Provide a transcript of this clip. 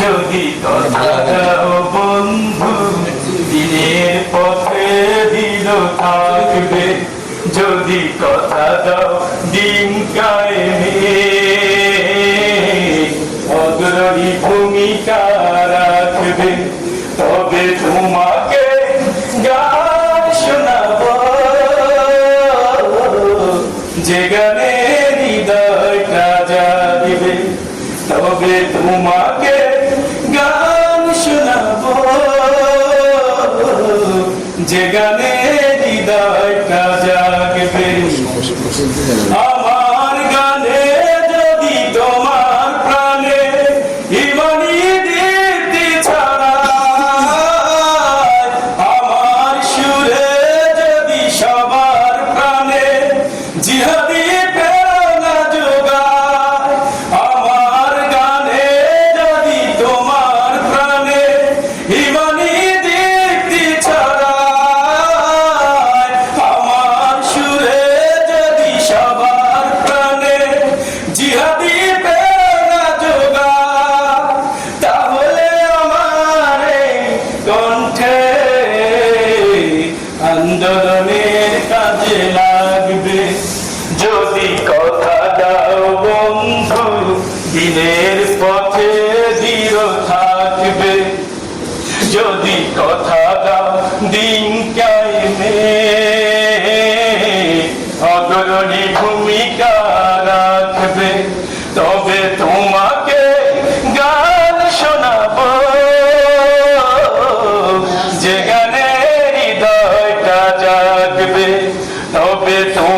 যদি দাও বন্ধু দিনের পথে দিল থাকবে, যদি কথা দাও দিন কায়েমে অগ্রণী ভূমিকা রাখবে, তবে তোমাকে শোনাবো। যে গানে হৃদয়টা জাগবে, তবে তোমাকে গান শোনাবো। যে গানে হৃদয়টা জাগবে লাগবে। যদি কথা দাও বন্ধু, দিনের পথে দৃঢ় থাকবে। যদি কথা দাও, দিন কায়েমে অগ্রণী ভূমিকা তবে তোমাকে